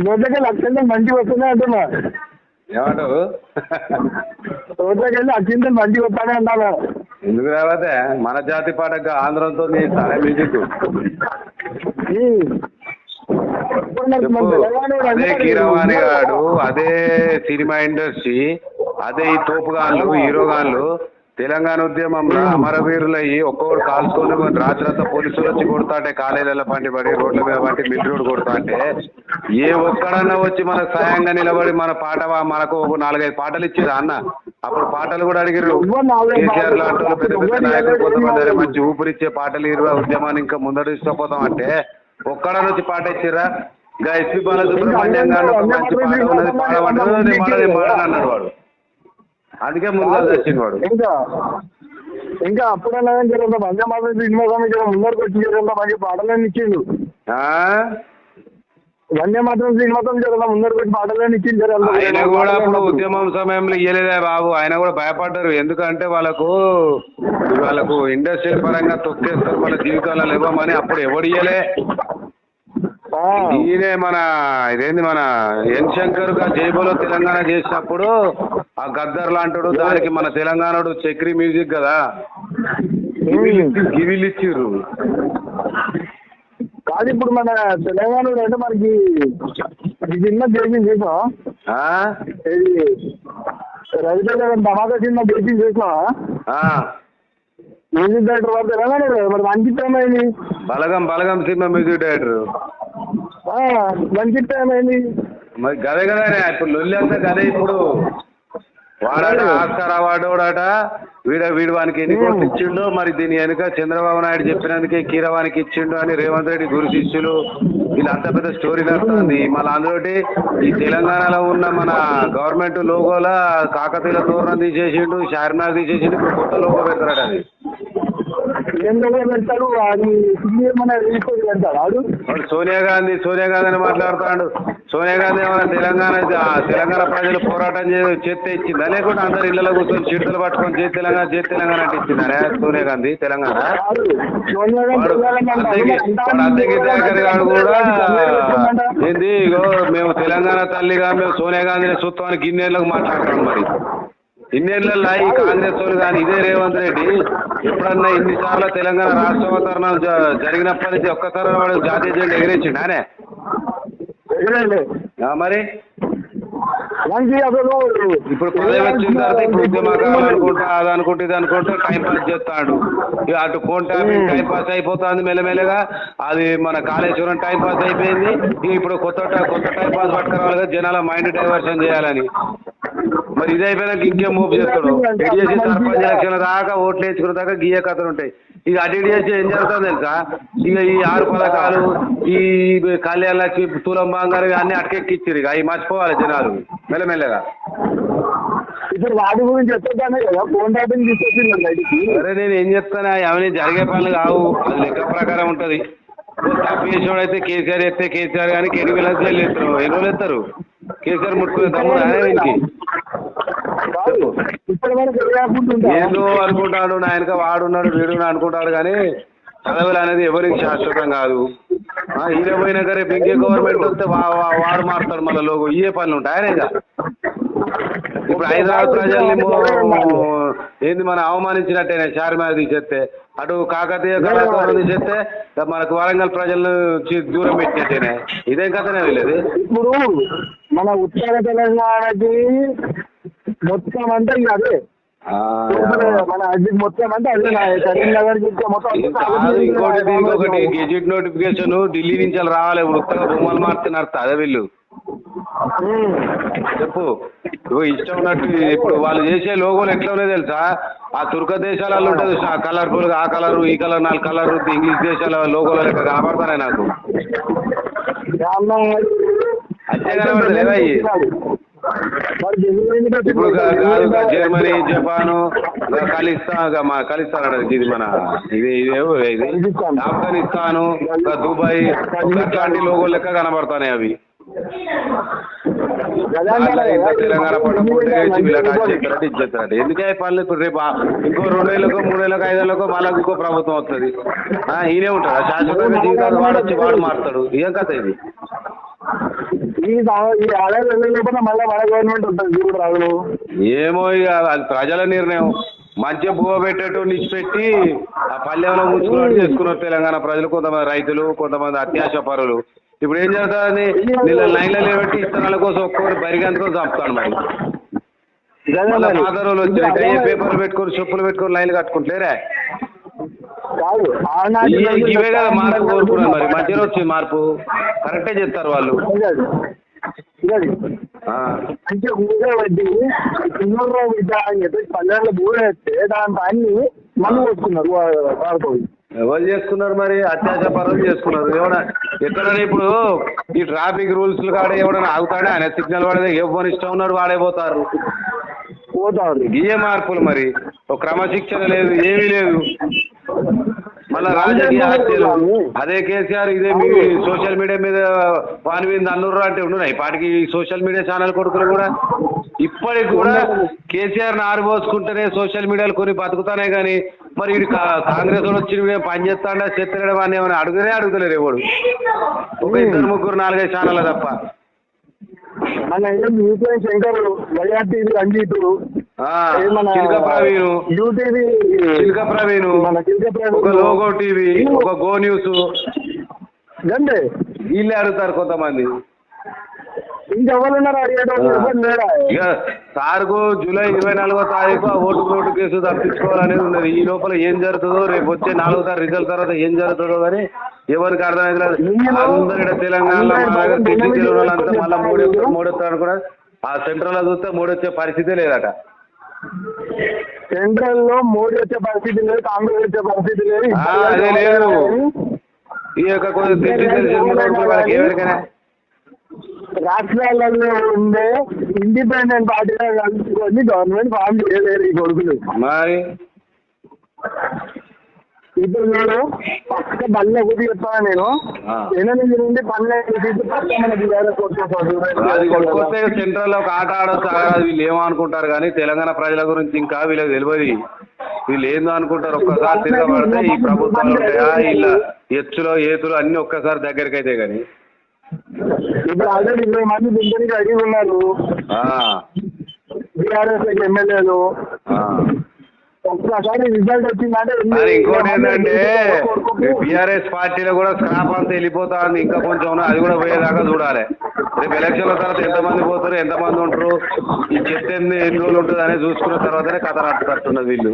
రోడ్లకి లక్షలు మంచిగా వస్తున్నాయి అంటున్నా. ఏమంటావు? రోడ్లకి వెళ్ళి అత్యంత మంచిగా వస్తానే అంటాను ఎందుకు రావతే మన జాతి పాటగా ఆంధ్రంతో నీ తనే మ్యూజిక్ అదే కీరవాణి గాడు అదే సినిమా ఇండస్ట్రీ అదే ఈ తోపుగాన్లు హీరోగాన్లు తెలంగాణ ఉద్యమంలో అమరవీరులయ్యి ఒక్కొక్కరు కాల్చుకొని రాత్రంతా పోలీసులు వచ్చి కొడతాంటే కాలేజీల పండి పడి రోడ్ల మీద పంటి మిడ్ రోడ్ కొడతాంటే ఏ ఒక్కడన్నా వచ్చి మన సాయంగా నిలబడి మన పాట మనకు ఒక నాలుగైదు పాటలు ఇచ్చేది అన్న? అప్పుడు పాటలు కూడా అడిగిర్రు. కేసీఆర్ లాంటి పెద్ద పెద్ద నాయకులు కొంతమంది మంచి ఊపిరిచ్చే పాటలు ఇరు ఉద్యమాన్ని ఇంకా ముందడిస్తపోతాం అంటే ఒక్కడన్నా వచ్చి పాట ఇచ్చిర్రా? ఇంకా ఎస్పీ బాలసుబ్రహ్మణ్యం గారు మంచి పాట ఉన్నది పాడమంటే అన్నాడు వాడు. అందుకే ముందుగా తెచ్చింది వాడు. ఇంకా ఇంకా అప్పుడన్నా జరుగుతా వందే మాత్రం సినిమా జర ముందరకు వచ్చి జరుగుతా మంచి పాటలని ఇచ్చిండు. ఆ? వందే మాత్రం సినిమాతో జరుగుతా ముందరకు వచ్చి పాటలని ఇచ్చిండు. ఆయన కూడా అప్పుడు ఉద్యమం సమయంలో ఇయ్యలేదే బాబు. ఆయన కూడా భయపడ్డారు. ఎందుకంటే వాళ్ళకు వాళ్ళకు ఇండస్ట్రియల్ పరంగా తొక్కేస్తారు. వాళ్ళ జీవితాలలో ఇవ్వమని అప్పుడు ఎవడు ఇయ్యలే? ఈయనే మన ఇదేంది మన ఎన్ శంకర్గా జైబోలో తెలంగాణ చేసినప్పుడు ఆ గద్దర్ లాంటాడు దానికి మన తెలంగాణడు చక్రి మ్యూజిక్ కదా. గివిలు ఇచ్చిర్రు కాదు ఇప్పుడు మన తెలంగాణ అంటే మనకి సినిమా చేసింది చూసాం రవితేజ ధమాకా సినిమా చేసింది చూసాం ఆ. మ్యూజిక్ డైరెక్టర్ వాడు తెలంగాణ మరి అయింది Balagam Balagam cinema music director. మంచి టైం అయింది. మరి గదే కదనే ఇప్పుడు లొల్లి అంతా గదే ఇప్పుడు. వాడట ఆస్కార్ అవార్డు వాడట వీడ వీడు వానికి ఎన్ని కోట్లు ఇచ్చిండో మరి దీని వెనుక చంద్రబాబు నాయుడు చెప్పినందుకే కీరవానికి ఇచ్చిండు అని రేవంత్ రెడ్డి గురు శిష్యులు వీళ్ళంతా పెద్ద స్టోరీ నడుస్తుంది. మళ్ళీ అందులోటి ఈ తెలంగాణలో ఉన్న మన గవర్నమెంట్ లోగోల కాకతీయుల తోరణం తీసేసిండు చార్మినార్ తీసేసిండు ఇప్పుడు కొత్త లోగో పెడతారట. అది అది మన వాడు సోనియా గాంధీ సోనియా గాంధీ అని మాట్లాడుతాడు సోనియా గాంధీ ఏమైనా తెలంగాణ తెలంగాణ ప్రజలు పోరాటం చే చేస్తే ఇచ్చిందా లేకుంటే అందరు ఇళ్ళలో కూర్చొని చిడుతలు పట్టుకొని జై తెలంగాణ జై తెలంగాణ అంటే ఇచ్చిందా సోనియా గాంధీ తెలంగాణ? అద్దెకి దగ్గర కూడా ఏంది ఇగో మేము తెలంగాణ తల్లిగా మేము సోనియా గాంధీని సుత్వాన్ని గిన్నెళ్ళకు మాట్లాడుతున్నాం మరి. ఇన్నేళ్ళల్లో ఈ కాంగ్రెస్ వాళ్ళు కానీ ఇదే రేవంత్ రెడ్డి ఎప్పుడన్నా ఇన్నిసార్లు తెలంగాణ రాష్ట్ర అవతరణం జరిగినప్పటి నుంచి ఒక్కసారి వాడు జాతీయ జెండా ఎగిరించిండు అనే? ఎగరండి. ఆ మరి? అసలు ఇప్పుడు పదవి వచ్చిన తర్వాత ఇప్పుడు ఉద్యమకాలు అనుకుంటా అది అనుకుంటా ఇది అనుకుంటా టైం పాస్ చేస్తాడు. అటు ఫోన్ ట్యాపింగ్ టైం పాస్ అయిపోతుంది మెల్లమెల్లగా. అది మన కాళేశ్వరం టైం పాస్ అయిపోయింది. ఇప్పుడు కొత్త ట- కొత్త టైం పాస్ పట్టుకురావాలి కదా జనాల మైండ్ డైవర్షన్ చేయాలని. మరి ఇది అయిపోయినాక ఇంకేం మూవ్ చేస్తాడు? ఎటు చేసి సర్పంచ్ ఎలక్షన్ దాకా ఓట్లు వేసుకున్న దాకా గీయ కథలు ఉంటాయి. ఇక అటు ఇటు చేసి ఏం జరుగుతుంది తెలుసా? ఇక ఈ ఆరు పథకాలు ఈ కళ్యాణ లక్ష్మి తులం బంగారు అన్ని అటకెక్కిచ్చారు ఇక. అవి మర్చిపోవాలి జనాలు. మెల్లమెల్లగా. ఇప్పుడు వాటి గురించి ఎత్తొద్దానే కదా? ఫోన్ ట్యాపింగ్ తీసుకొచ్చింది బయటికి అరే నేను ఏం చెప్తానా? అవన్నీ జరిగే పనులు కావు. అది లెక్క ప్రకారం ఉంటది. తప్పు చేసినోడు అయితే కేసీఆర్ ఎత్తే కేసీఆర్ కానీ ఎన్ని వేల ఎత్తారు ఎన్ని రోజులు ఎత్తారు కేసీఆర్ ముట్టుకునే తమ్ముడు అనే వీనికి కాదు ఇప్పటి వరకు ఏ యాప్ ఉంటుందా ఏందో అనుకుంటాడు నా వెనక వాడున్నాడు వీడు అనుకుంటాడు కానీ చదవలు అనేది ఎవరికి శాశ్వతం కాదు. ఈయన పోయినాక రేపు ఇంకే గవర్నమెంట్ వస్తే వాడు మారుతాడు మళ్ళీ లోగో. ఇయే పనులు ఉంటాయి ఇక ఇప్పుడు హైదరాబాద్ ప్రజల్ని ఏంది మనం అవమానించినట్టేనే చార్మినార్ తీసేస్తే అటు కాకతీయ కళాకారులు తీసేస్తే మనకు వరంగల్ ప్రజలను చి- దూరం పెట్టినట్టేనే. ఇదేం కథనే వెళ్ళేది? ఇప్పుడు మన ఉత్తర తెలంగాణకి మొత్తం అంటే ఇక అదే. మన మొత్తం అంటే అదే నా కరీంనగర్ ఇంకోటి దీనికి ఒకటి గెజిట్ నోటిఫికేషన్ ఢిల్లీ నుంచి రావాలి ఇప్పుడు ఉత్తగా బొమ్మలు మారుతున్నారు అదే వీళ్ళు. చెప్పు. ఇగో ఇష్టం ఉన్నట్టు ఇప్పుడు వాళ్ళు చేసే లోగోలు ఎట్లా ఉన్నాయి తెలుసా? ఆ తుర్క దేశాలలో ఉంటుంది కలర్ఫుల్గా ఆ కలర్ ఈ కలర్ నాలుగు కలర్ ఇంగ్లీష్ దేశాల లోగోల లెక్క కనబడతానే నాకు. అంతే కనబడదు ఇప్పుడు జర్మనీ జపాన్ ఖలిస్తాన్ అంటారు ఇది మన ఇది ఇది ఆఫ్ఘనిస్తాను దుబాయ్ అట్లాంటి లోగో లెక్క కనబడతాయి అవి. తెలంగాణ ఈ పట్ల మంది పోటీ మంది వేసి వీళ్ళ మంది చేస్తారంటే ఇది చేస్తారంటే ఎందుకే పనులు ఇప్పుడు రేపు ఇంకో రెండు నెలలకు మూడు నెలలకు ఐదు నెలలకు మళ్ళీ ఇంకో ప్రభుత్వం వస్తుంది. ఆ, ఈయనే ఉంటాడు. శాశ్వతంగా జీవితాలు వాడు వచ్చి వాడు మారుతాడు. ఏం కథ ఇది? ఈ దా- ఈ ఆదాయం వెళ్ళలేకపోతే మళ్ళీ మన గవర్నమెంట్ ఉంటుంది చూడు రాజులు? ఏమో ఇక అది ప్రజల నిర్ణయం. మంచిగా బువ్వ పెట్టేట్టు నిచ్చిపెట్టి ఆ పల్లెంలో ముంచుకున్నట్టు చేసుకున్నారు తెలంగాణ ప్రజలు కొంతమంది రైతులు కొంతమంది అత్యాశ పరులు. ఇప్పుడు ఏం చేస్తారని నీళ్ళ లైన్లో లేబట్టి ఇత్తనాల కోసం ఒక్కొక్కరు బరిగంతకో చంపుతాడు మరి. మళ్ళీ వచ్చినాయి అర్థమైంది. పేపర్లు పెట్టుకొని చెప్పులు పెట్టుకొని లైన్లు కట్టుకుంటలేరే? కాదు. ఇవే కదా మార్పు తెలంగాణ కోరుకున్నారు మరి. మధ్యలో వచ్చింది మార్పు. కరెక్టే చెప్తారు వాళ్ళు. అంటే ఊరే వడ్డీ చిన్నూరు బిడ్డ అని చెప్పి పల్లెల్లో బూర వేస్తే దాని పని మళ్ళీ వస్తున్నారు ఎవరు చేసుకున్నారు మరి? అత్యాశ పనులు చేసుకున్నారు. ఎవడ? ఎక్కడైనా ఇప్పుడు ఈ ట్రాఫిక్ రూల్స్ కాడ ఎవడైనా ఆగుతాడా? ఆయన సిగ్నల్ పడితే ఎవరు ఇష్టం ఉన్నారు వాడే పోతారు. పోతారు. ఇయే మార్పులు మరి. ఒక క్రమశిక్షణ లేదు ఏమీ లేదు. మళ్ళా రాజకీయ హత్యలు. అదే కేసీఆర్ ఇదే మీ సోషల్ మీడియా మీద వాని మీద అన్నుర్రు అంటే ఉన్నాయి పాటికి సోషల్ మీడియా ఛానల్ కొడుకులు కూడా ఇప్పటికి కూడా కేసీఆర్ ఆరిపోసుకుంటేనే సోషల్ మీడియాలో కొన్ని బతుకుతానే కానీ మరి ఇది కాంగ్రెస్ వాడు వచ్చి పని చేస్తాడా చెత్తలేడు అని ఏమైనా అడుగునే అడుగుతలేరు ఎవడు ఒక ఇద్దరు ముగ్గురు నాలుగైదు ఛానల్ తప్ప. మన శంకర్ వైఆర్టీవీ రంజిత్ ఆ, చిలుక ప్రవీణ్. యూటీవీ చిలుక ప్రవీణ్. మన చిలుక ప్రవీణ్. ఒక లోగో టీవీ ఒక గో న్యూస్. వీళ్ళే అడుగుతారు కొంతమంది. ఇక సార్కు జూలై ఇరవై నాలుగో తారీఖు ఓటు నోటు కేసు తప్పించుకోవాలనేది ఉన్నది. ఈ లోపల ఏం జరుగుతుందో రేపు వచ్చే నాలుగో తారీఖు రిజల్ట్ తర్వాత ఏం జరుగుతుందో కానీ ఎవరికి అర్థమైతే అందరు తెలంగాణలో మళ్ళీ మూడెత్తారు మూడెత్తారు కూడా ఆ సెంట్రల్లో చూస్తే మూడొచ్చే పరిస్థితే లేదట. సెంట్రల్లో మోడీ వచ్చే పరిస్థితి లేదు కాంగ్రెస్ వచ్చే పరిస్థితి లేదు. ఆ, అదే లేదు. ఈ యొక్క ఎవరికైనా రాష్ట్రాలలో ఉండే ఇండిపెండెంట్ పార్టీగా కలుపుకొని గవర్నమెంట్ ఫామ్ చేయలేరు ఈ కొడుకులు. మరి? ఇప్పుడు నేను పక్క బల్ల ఒకటి చెప్తాను నేను. ఎనిమిది నుండి పన్నెండు అది కొట్టుకొస్తే సెంట్రల్లో ఒక ఆట ఆడొచ్చు వీళ్ళు ఏమో అనుకుంటారు కానీ తెలంగాణ ప్రజల గురించి ఇంకా వీళ్ళకి తెలియదు. వీళ్ళు ఏందో అనుకుంటారు ఒక్కసారి తిరగబడితే ఈ ప్రభుత్వాలు ఉంటాయా వీళ్ళ ఎత్తులో ఏతులు అన్ని ఒక్కసారి దగ్గరికి అయితే కానీ. ఇప్పుడు ఆల్రెడీ ఇరవై మంది దింపడానికి రెడీ ఉన్నారు. బీఆర్ఎస్ ఎమ్మెల్యేలు. ఒక్కసారి రిజల్ట్ వచ్చిందంటే మరి ఇంకోటి ఏంటంటే బీఆర్ఎస్ పార్టీలో కూడా స్క్రాప్ అంతా వెళ్ళిపోతా ఉంది. ఇంకా కొంచెం. అది కూడా పోయేదాకా చూడాలి. రేపు ఎలక్షన్ల తర్వాత ఎంతమంది పోతారు ఎంతమంది ఉంటారు ఈ చెత్త ఎన్ని ఎన్ని రోజులు ఉంటుంది అనేది చూసుకున్న తర్వాతనే కథ నడుతున్నది వీళ్ళు.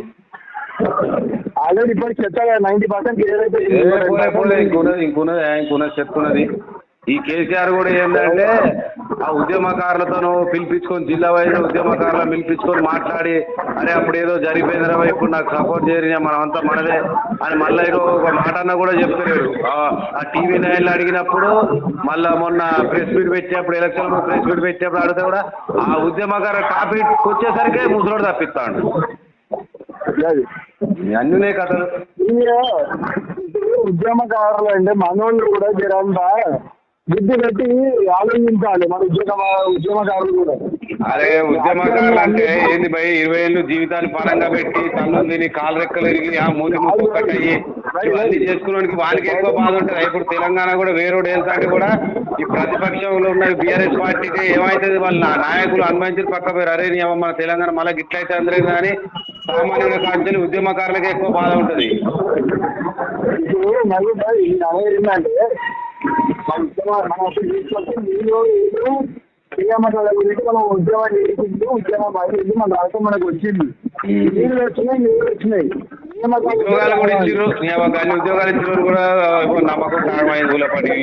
ఆల్రెడీ ఇప్పుడు చెప్తా నైన్టీ పర్సెంట్ ఇంకున్నది ఇంకున్నది ఇంకున్నది చెప్తున్నది. ఈ కేసీఆర్ కూడా ఏంటంటే ఆ ఉద్యమకారులతో పిలిపించుకొని జిల్లా వైజ్ ఉద్యమకారులను పిలిపించుకొని మాట్లాడి అరే అప్పుడు ఏదో జరిగిపోయిందిరా ఇప్పుడు నాకు సపోర్ట్ చేయరు మనం అంతా మనదే అని మళ్ళీ ఏదో ఒక మాట అన్న కూడా చెప్తలేడు. ఆ- టీవీ నైన్లు అడిగినప్పుడు మళ్ళా మొన్న ప్రెస్ మీట్ పెట్టేప్పుడు ఎలక్షన్ ప్రెస్ మీట్ పెట్టేప్పుడు అడిగితే కూడా ఆ ఉద్యమకార టాపిక్ వచ్చేసరికి ముసలోడు తప్పిస్తాడు. అది అన్నీ కథలు ఉద్యమకారులు అంటే మనోళ్ళు కూడా జరంతా బుద్ధి పెట్టి ఆలోచించాలి. మన ఉద్యోగ ఉద్యమకారులు కూడా. అరే ఉద్యమకారులు అంటే ఏంది భయ్? ఇరవై ఏళ్ళు జీవితాన్ని పరంగా పెట్టి తన్ను తిని కాలు రెక్కలు ఎరిగి ఆ మూతి ముక్కు కట్టయి ఇవన్నీ చేసుకున్నానికి వానికి ఎక్కువ బాధ ఉంటుంది. ఇప్పుడు తెలంగాణ కూడా వేరేడు వెళ్తాంటే కూడా ఈ ప్రతిపక్షంలో ఉన్న బీఆర్ఎస్ పార్టీకి ఏమైతుంది? వాళ్ళ నాయకులు అనుమతించి పక్క పేరు అరే మన తెలంగాణ మళ్ళీ గిట్లయితే అందరూ కానీ సామాన్యుల కాంచెలు ఉద్యమకారులకి ఎక్కువ బాధ ఉంటుంది. ఇప్పుడు ఏంటంటే ఉద్యమ- మన మీరు మనం ఉద్యమం చేసింది ఉద్యమం అయింది మన రాష్ట్రం మనకు వచ్చింది నీళ్ళు వచ్చినాయి నీళ్ళు వచ్చినాయి ఉద్యోగాలు కూడా ఉద్యోగాలు ఇచ్చిన కూడా నమ్మకం కారణమైంది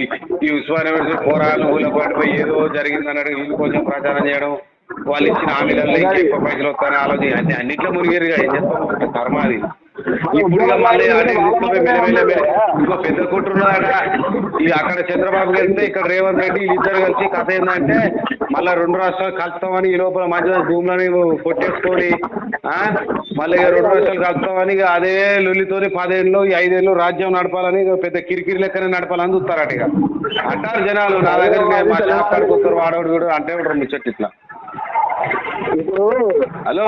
ఈ ఉస్మాన్ పోరాలు పోరాటం ఏదో జరిగింది అన్నట్టు వీళ్ళు కొంచెం ప్రచారం చేయడం వాళ్ళు ఇచ్చిన హామీలలో ఇంకా ఎక్కువ పైసలు ఆలోచన. అన్ని అన్నిట్లో మునిగారు ఏం చెప్తాం కర్మ అది. పెద్ద కుట్రున్నాడ ఇది అక్కడ చంద్రబాబు వెళ్తే ఇక్కడ రేవంత్ రెడ్డి వీళ్ళిద్దరు కలిసి కథ ఏంటంటే మళ్ళీ రెండు రాష్ట్రాలు కలుస్తామని ఈ లోపల మధ్య భూములని కొట్టేసుకొని మళ్ళీ ఇక రెండు రాష్ట్రాలు కలుస్తామని అదే లొల్లితోని పదేళ్ళు ఐదేళ్ళు రాజ్యం నడపాలని పెద్ద కిరికిరి లెక్కనే నడపాలని చూస్తారట ఇక. అంటారు జనాలు నా దగ్గర మా షాప్ కాడికి వస్తారు వాడవాడు కూడా అంటే ఉంటారు ముచ్చట్లు ఇట్లా హలో?